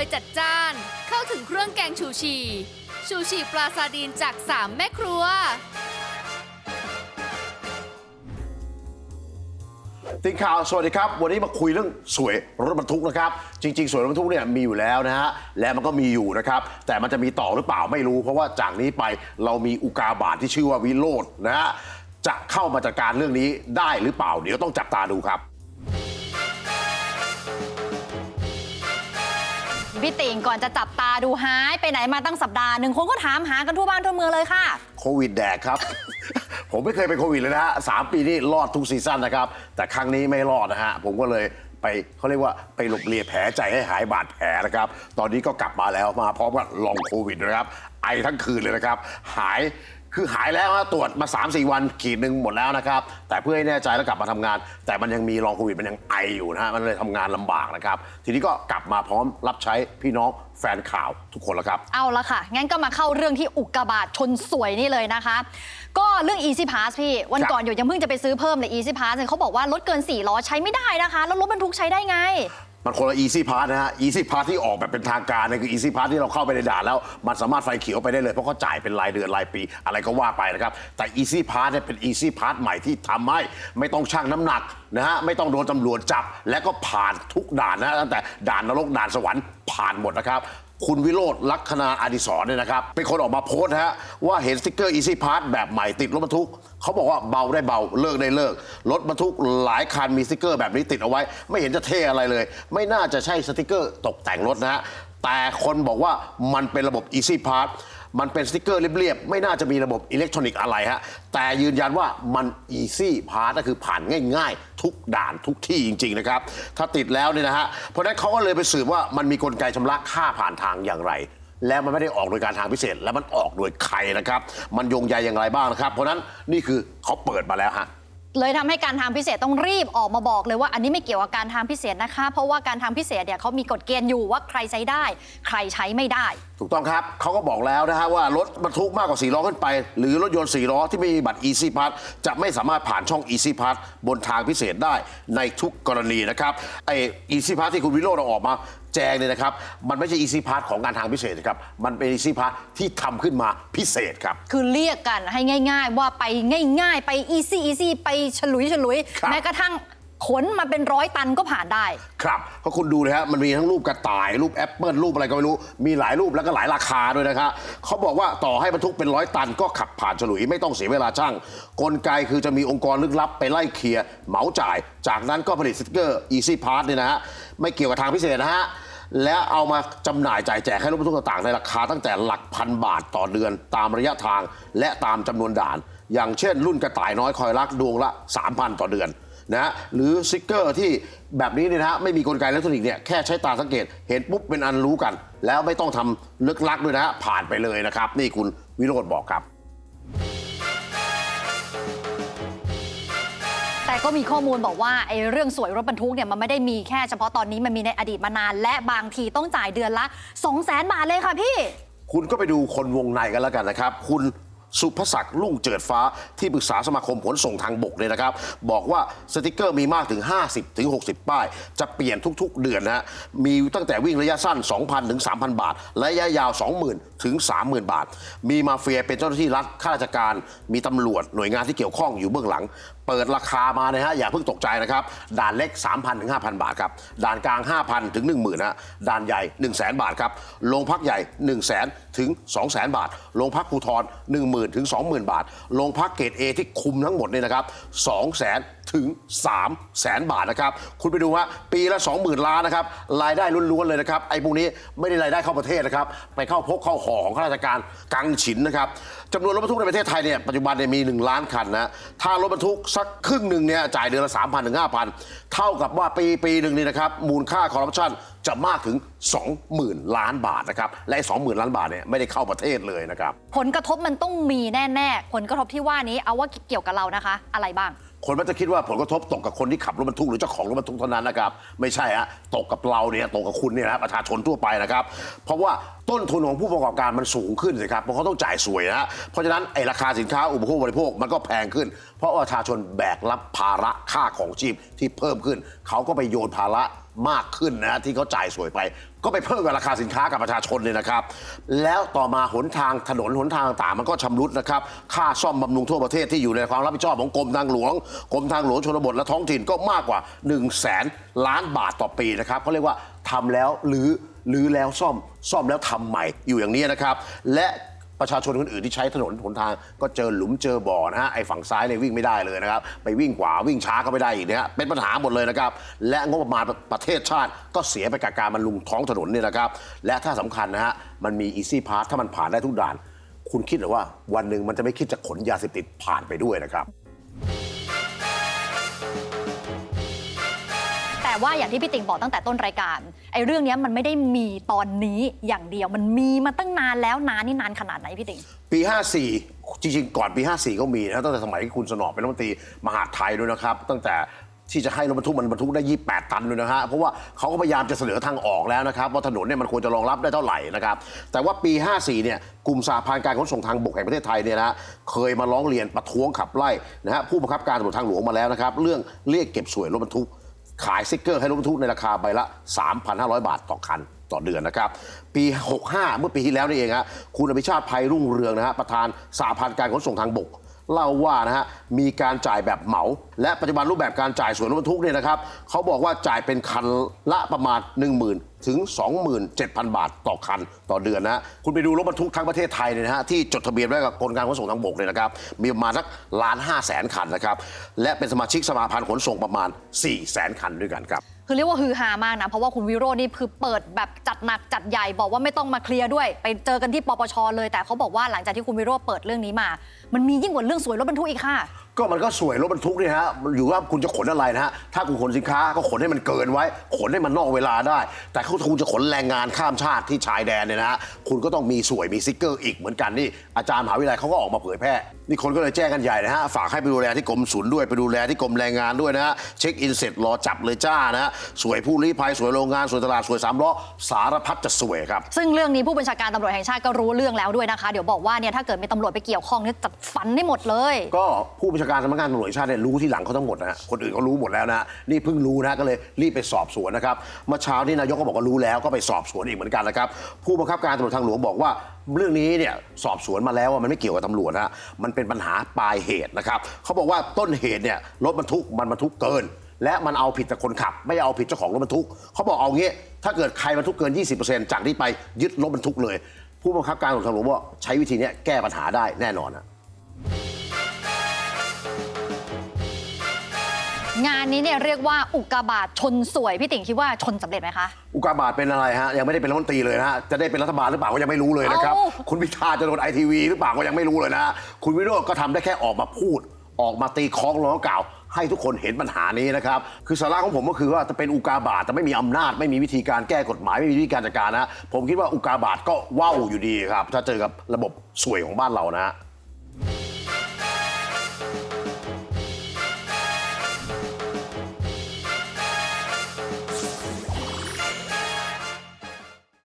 ยจัดจ้าน เข้าถึงเครื่องแกงชูชี ชูชีปลาซาดีนจาก 3 แม่ครัว ติงข่าวสวัสดีครับ วันนี้มาคุยเรื่องสวยรถบรรทุกนะครับ จริง ๆ สวยรถบรรทุกเนี่ยมีอยู่แล้วนะฮะและมันก็มีอยู่นะครับ แต่มันจะมีต่อหรือเปล่าไม่รู้ เพราะว่าจากนี้ไปเรามีอุกาบาตที่ชื่อว่าวิโรจน์นะฮะจะเข้ามาจัดการเรื่องนี้ได้หรือเปล่า เดี๋ยวต้องจับตาดูครับ พี่ติ่งก่อนจะจับตาดูหายไปไหนมาตั้งสัปดาห์หนึ่งคนก็ถามหากันทั่วบ้านทั่วเมืองเลยค่ะ โควิดแดกครับ ผมไม่เคยเป็นโควิดเลยนะฮะสามปีนี่รอดทุกซีซั่นนะครับ แต่ครั้งนี้ไม่รอดนะฮะ ผมก็เลยไปเขาเรียกว่าไปหลบเลียแผลใจให้หายบาดแผลนะครับ ตอนนี้ก็กลับมาแล้วมาพร้อมกับลองโควิดนะครับ ไอทั้งคืนเลยนะครับ หาย คือหายแล้วฮะตรวจมา 3 4 วันขีดหนึ่งหมดแล้วนะครับ แต่เพื่อให้แน่ใจแล้วกลับมาทำงาน แต่มันยังมีลองโควิดมันยังไออยู่นะฮะมันเลยทำงานลำบากนะครับ ทีนี้ก็กลับมาพร้อมรับใช้พี่น้องแฟนข่าวทุกคนแล้วครับ เอาละค่ะ งั้นก็มาเข้าเรื่องที่อุกกาบาตชนสวยนี่เลยนะคะ ก็เรื่อง Easy Pass พี่ วันก่อนอยู่ยังเพิ่งจะไปซื้อเพิ่มเลย Easy Pass เนี่ยเขาบอกว่ารถเกิน 4 ล้อใช้ไม่ได้นะคะ แล้วรถบรรทุกใช้ได้ไง มันคนละ easy pass นะฮะ easy pass ที่ออกแบบเป็นทางการเนี่ยคือ easy pass ที่เราเข้าไปในด่านแล้ว มันสามารถไฟเขียวไปได้เลย เพราะเขาจ่ายเป็นรายเดือนรายปี อะไรก็ว่าไปนะครับ แต่ easy pass เนี่ยเป็น easy pass ใหม่ที่ทำให้ไม่ต้องชั่งน้ำหนักนะฮะไม่ต้องโดนตำรวจจับ และก็ผ่านทุกด่านนะตั้งแต่ด่านนรกด่านสวรรค์ผ่านหมดนะครับคุณวิโรธลัคนาอดิศรเนี่ยนะครับเป็นคนออกมาโพสต์นะฮะว่าเห็นสติกเกอร์ Easy Pass แบบใหม่ติดรถบรรทุก เขาบอกว่าเบาได้เบาเลิกได้เลิกรถบรรทุกหลายคันมีสติกเกอร์แบบนี้ติดเอาไว้ ไม่เห็นจะเท่อะไรเลย ไม่น่าจะใช่สติกเกอร์ตกแต่งรถนะฮะแต่คนบอกว่ามันเป็นระบบ Easy Pass มันเป็นสติกเกอร์เรียบๆ ไม่น่าจะมีระบบอิเล็กทรอนิกส์อะไรฮะ แต่ยืนยันว่ามัน Easy Pass ก็คือผ่านง่ายๆ ทุกด่านทุกที่จริง ๆ นะครับ ถ้าติดแล้วเนี่ยนะฮะ เพราะฉะนั้นเขาก็เลยไปสืบว่ามันมีกลไกชำระค่าผ่านทางอย่างไร แล้วมันไม่ได้ออกโดยการทางพิเศษ แล้วมันออกโดยใครนะครับ มันโยงใยอย่างไรบ้างนะครับ เพราะฉะนั้นนี่คือเขาเปิดมาแล้วฮะเลยทำให้การทางพิเศษต้องรีบออกมาบอกเลยว่าอันนี้ไม่เกี่ยวกับการทางพิเศษนะคะ เพราะว่าการทางพิเศษเนี่ยเขามีกฎเกณฑ์อยู่ว่าใครใช้ได้ ใครใช้ไม่ได้ ถูกต้องครับเขาก็บอกแล้วนะฮะว่ารถบรรทุกมากกว่า 4 ล้อขึ้นไป หรือรถยนต์ 4 ล้อที่ไม่มีบัตร Easy Pass จะไม่สามารถผ่านช่อง Easy Pass บนทางพิเศษได้ในทุกกรณีนะครับไอ้ Easy Pass ที่คุณวิโรจน์เอาออกมา แจงเนี่ยนะครับ มันไม่ใช่ Easy Pass ของการทางพิเศษนะครับ มันเป็น Easy Pass ที่ทำขึ้นมาพิเศษครับ คือเรียกกันให้ง่าย ๆ ว่าไปง่าย ๆ ไป easy easy ไปฉลุยฉลุยครับ แม้กระทั่งขนมาเป็นร้อยตันก็ผ่านได้ ครับเพราะคุณดูนะฮะมันมีทั้งรูปกระต่าย รูปแอปเปิลรูปอะไรก็ไม่รู้ มีหลายรูปแล้วก็หลายราคาด้วยนะครับเขาบอกว่าต่อให้บรรทุกเป็นร้อยตันก็ขับผ่านฉลุยไม่ต้องเสียเวลาช่าง กลไกคือจะมีองค์กรลึกลับไปไล่เคลียร์เหมาจ่าย จากนั้นก็ผลิตสติกเกอร์ Easy Pass เนี่ยนะฮะ ไม่เกี่ยวกับทางพิเศษนะฮะแล้วเอามาจำหน่ายจ่ายแจกให้รถบรรทุกต่างๆในราคาตั้งแต่หลักพันบาทต่อเดือน ตามระยะทางและตามจำนวนด่าน อย่างเช่น รุ่นกระต่ายน้อยคอยรักดวงละ 3,000 ต่อเดือนนะฮะหรือสติกเกอร์ที่แบบนี้เนี่ยนะฮะไม่มีกลไกอิเล็กทรอนิกส์เนี่ยแค่ใช้ตาสังเกต เห็นปุ๊บเป็นอันรู้กัน แล้วไม่ต้องทำลึกลักด้วยนะฮะผ่านไปเลยนะครับ นี่คุณวิโรธบอกครับ แต่ก็มีข้อมูลบอกว่าไอ้เรื่องสวยรถบรรทุกเนี่ยมันไม่ได้มีแค่เฉพาะตอนนี้มันมีในอดีตมานาน และบางทีต้องจ่ายเดือนละ2 0 0 0 0 0บาทเลยค่ะพี่ คุณก็ไปดูคนวงในกันแล้วกันนะครับ คุณสุภศักดิ์ลุ่งเจิดฟ้าที่ปรึกษาสมาคมขนส่งทางบกเนี่ยนะครับ บอกว่าสติกเกอร์มีมากถึง 50 ถึง 60 ป้าย จะเปลี่ยนทุกๆ เดือนนะฮะมีตั้งแต่วิ่งระยะสั้น 2,000 ถึง 3,000 บาทและระยะยาว 20,000 ถึง 30,000 บาท มีมาเฟียเป็นเจ้าหน้าที่รัฐข้าราชการ มีตำรวจหน่วยงานที่เกี่ยวข้องอยู่เบื้องหลังเปิดราคามานะฮะอย่าเพิ่งตกใจนะครับ ด่านเล็ก 3,000ถึง5,000 บาทครับ ด่านกลาง 5,000ถึง10,000นะฮะด่านใหญ่ 1 0 0 0 0 0 บาทครับโรงพักใหญ่ 1 0 0 0 0 0ถึง2 0 0 0 0 0 บาทโรงพักภูธร10,000ถึง20,000 บาทโรงพักเกรด A ที่คุมทั้งหมดเนี่ยนะครับ2 0 0 0 0 0ถึง3 0 0 0 0 0บาทนะครับ คุณไปดูฮะปีละ 20,000 ล้านนะครับรายได้ล้วนๆเลยนะครับไอ้พวกนี้ไม่ได้รายได้เข้าประเทศนะครับไปเข้าพกเข้าห่อของข้าราชการกังฉินนะครับ จำนวนรถบรรทุกในประเทศไทยเนี่ยปัจจุบันเนี่ยมี 1 ล้านคันนะถ้ารถบรรทุกสักครึ่งหนึ่งเนี่ยจ่ายเดือนละ 3,000 ถึง 5,000 เท่ากับว่าปีปีหนึ่งนี่นะครับมูลค่าคอร์รัปชันจะมากถึง 20,000 ล้านบาทนะครับและไอ้20,000 ล้านบาทเนี่ยไม่ได้เข้าประเทศเลยนะครับผลกระทบมันต้องมีแน่ๆ ผลกระทบที่ว่านี้เอาว่าเกี่ยวกับเรานะคะ อะไรบ้างคนมันจะคิดว่าผลกระทบตกกับคนที่ขับรถบรรทุกหรือเจ้าของรถบรรทุกเท่านั้นนะครับ ไม่ใช่ฮะตกกับเราเนี่ยตกกับคุณเนี่ยนะประชาชนทั่วไปนะครับ เพราะว่าต้นทุนของผู้ประกอบการมันสูงขึ้นสิครับเพราะเขาต้องจ่ายสวยนะเพราะฉะนั้นไอ้ราคาสินค้าอุปโภคบริโภคมันก็แพงขึ้น เพราะว่าประชาชนแบกรับภาระค่าของชีพที่เพิ่มขึ้น เขาก็ไปโยนภาระมากขึ้นนะที่เขาจ่ายสวยไป ก็ไปเพิ่มกับราคาสินค้ากับประชาชนเนี่ยนะครับ แล้วต่อมาหนทางถนนหนทางต่างมันก็ชำรุดนะครับ ค่าซ่อมบำรุงทั่วประเทศที่อยู่ในความรับผิดชอบของกรมทางหลวงกรมทางหลวงชนบทและท้องถิ่นก็มากกว่า 1 0 0 0 0แสนล้านบาทต่อปีนะครับเขาเรียกว่าทำแล้วหรือ รือแล้วซ่อมซ่อมแล้วทำใหม่อยู่อย่างนี้นะครับ และประชาชนคนอื่นที่ใช้ถนนหนทางก็เจอหลุมเจอบ่อนะฮะไอ้ฝั่งซ้ายเนี่ยวิ่งไม่ได้เลยนะครับ ไปวิ่งขวาวิ่งช้าก็ไม่ได้อีกนะฮะเป็นปัญหาหมดเลยนะครับ และงบประมาณประเทศชาติก็เสียไปกับการบรรลุงท้องถนนเนี่ยนะครับ และถ้าสำคัญนะฮะมันมีอีซี่พาสถ้ามันผ่านได้ทุกด่าน คุณคิดหรือว่าวันหนึ่งมันจะไม่คิดจะขนยาเสพติดผ่านไปด้วยนะครับ แต่ว่าอย่างที่พี่ติ่งบอกตั้งแต่ต้นรายการไอ้เรื่องนี้มันไม่ได้มีตอนนี้อย่างเดียวมันมีมาตั้งนานแล้วนานนี่นานขนาดไหนพี่ติ่งปี 54 จริงๆ ก่อนปี 54 ก็มีนะตั้งแต่สมัยที่คุณสนอเป็นรัฐมนตรีมหาดไทยด้วยนะครับ ตั้งแต่ที่จะให้รถบรรทุกมันบรรทุกได้ 28 ตันด้วยนะฮะ เพราะว่าเขาก็พยายามจะเสนอทางออกแล้วนะครับ ว่าถนนเนี่ยมันควรจะรองรับได้เท่าไหร่นะครับ แต่ว่าปี 54 เนี่ยกลุ่มสาพานการขนส่งทางบกแห่งประเทศไทยเนี่ยนะฮะเคยมาร้องเรียนประท้วงขับไล่นะฮะผู้บังคับการตำรวจทางหลวงมาแล้วนะครับ เรื่องเรียกเก็บสวยรถบรรทุก ขายสติกเกอร์ให้รถบรรทุกในราคาใบละ 3,500 บาทต่อคันต่อเดือนนะครับ ปี 65 เมื่อปีที่แล้วนี่เองฮะคุณอภิชาติภัยรุ่งเรืองนะฮะประธานสาพันธ์การขนส่งทางบก เล่าว่านะฮะมีการจ่ายแบบเหมา และปัจจุบันรูปแบบการจ่ายส่วยรถบรรทุกเนี่ยนะครับเขาบอกว่าจ่ายเป็นคันละประมาณ 10,000 ถึง 27,000 บาทต่อคันต่อเดือนนะฮะคุณไปดูรถบรรทุกทั้งประเทศไทยเนี่ยนะฮะที่จดทะเบียนไว้กับกรมการขนส่งทางบกเนี่ยนะครับมีประมาณสักล้านห้าแสนคันนะครับและเป็นสมาชิกสมาพันธ์ขนส่งประมาณ4แสนคันด้วยกันครับ คือเรียกว่าฮือฮามากนะ เพราะว่าคุณวิโรจน์นี่คือเปิดแบบจัดหนักจัดใหญ่บอกว่าไม่ต้องมาเคลียร์ด้วย ไปเจอกันที่ปปชเลย แต่เขาบอกว่าหลังจากที่คุณวิโรจน์เปิดเรื่องนี้มา มันมียิ่งกว่าเรื่องสวยรถบรรทุกอีกค่ะ ก็มันก็สวยรถบรรทุกเนี่ยฮะอยู่ว่าคุณจะขนอะไรนะฮะถ้าคุณขนสินค้าก็ขนให้มันเกินไว้ ขนให้มันนอกเวลาได้ แต่เขาคุณจะขนแรงงานข้ามชาติที่ชายแดนเนี่ยนะฮะคุณก็ต้องมีสวยมีสติ๊กเกอร์อีกเหมือนกันนี่อาจารย์มหาวิทยาลัยเขาก็ออกมาเผยแพร่นี่คนก็เลยแจ้งกันใหญ่นะฮะฝากให้ไปดูแลที่กรมศุลด้วยไปดูแลที่กรมแรงงานด้วยนะฮะเช็คอินเสร็จรอจับเลยจ้านะฮะสวยผู้ลี้ภัยสวยโรงงานสวยตลาดสวยสามล้อสารพัดจะสวยครับ ซึ่งเรื่องนี้ผู้บัญชาการตำรวจแห่งชาติก็รู้เรื่องแล้วด้วยนะคะ เดี๋ยวบอกว่าเนี่ยถ้าเกิดมีตำรวจไปเกี่ยวข้องเนี่ยจัดฟันได้หมดเลย ก็ผู้บัญชาการสำนักงานตำรวจแห่งชาติเนี่ยรู้ที่หลังเขาทั้งหมดนะฮะคนอื่นเขารู้หมดแล้วนะฮะนี่เพิ่งรู้นะก็เลยรีบไปสอบสวนนะครับเมื่อเช้านี่นายกก็บอกว่ารู้แล้วก็ไปสอบสวนอีกเหมือนกันนะครับผู้บังคับการตำรวจทางหลวงบอกว่า เรื่องนี้เนี่ยสอบสวนมาแล้วว่ามันไม่เกี่ยวกับตำรวจนะฮะมันเป็นปัญหาปลายเหตุนะครับเขาบอกว่าต้นเหตุเนี่ยรถบรรทุกมันบรรทุกเกิน และมันเอาผิดจากคนขับ ไม่เอาผิดเจ้าของรถบรรทุกเขาบอกเอางี้ถ้าเกิดใครบรรทุกเกิน 20%จากนี้ไปยึดรถบรรทุกเลย ผู้บังคับการตำรวจทางหลวงบอกใช้วิธีเนี้ยแก้ปัญหาได้แน่นอนนะ งานนี้เนี่ยเรียกว่าอุกกาบาตชนสวยพี่ติ่งคิดว่าชนสำเร็จไหมคะ อุกาบาตเป็นอะไรฮะยังไม่ได้เป็นรัฐมนตรีเลยนะฮะจะได้เป็นรัฐบาลหรือเปล่าก็ยังไม่รู้เลยนะครับ เอ้า คุณพิธาจะโดนไอทีวีหรือเปล่าก็ยังไม่รู้เลยนะฮะคุณวิโรจน์ก็ทำได้แค่ออกมาพูด ออกมาตีคล้องร้องกล่าว ให้ทุกคนเห็นปัญหานี้นะครับ คือสาระของผมก็คือว่าจะเป็นอุกาบาตแต่ไม่มีอำนาจ ไม่มีวิธีการแก้กฎหมายไม่มีวิธีการจัดการนะผมคิดว่าอุกาบาตก็ว่าวอยู่ดีครับ ถ้าเจอกับระบบสวยของบ้านเรานะฮะ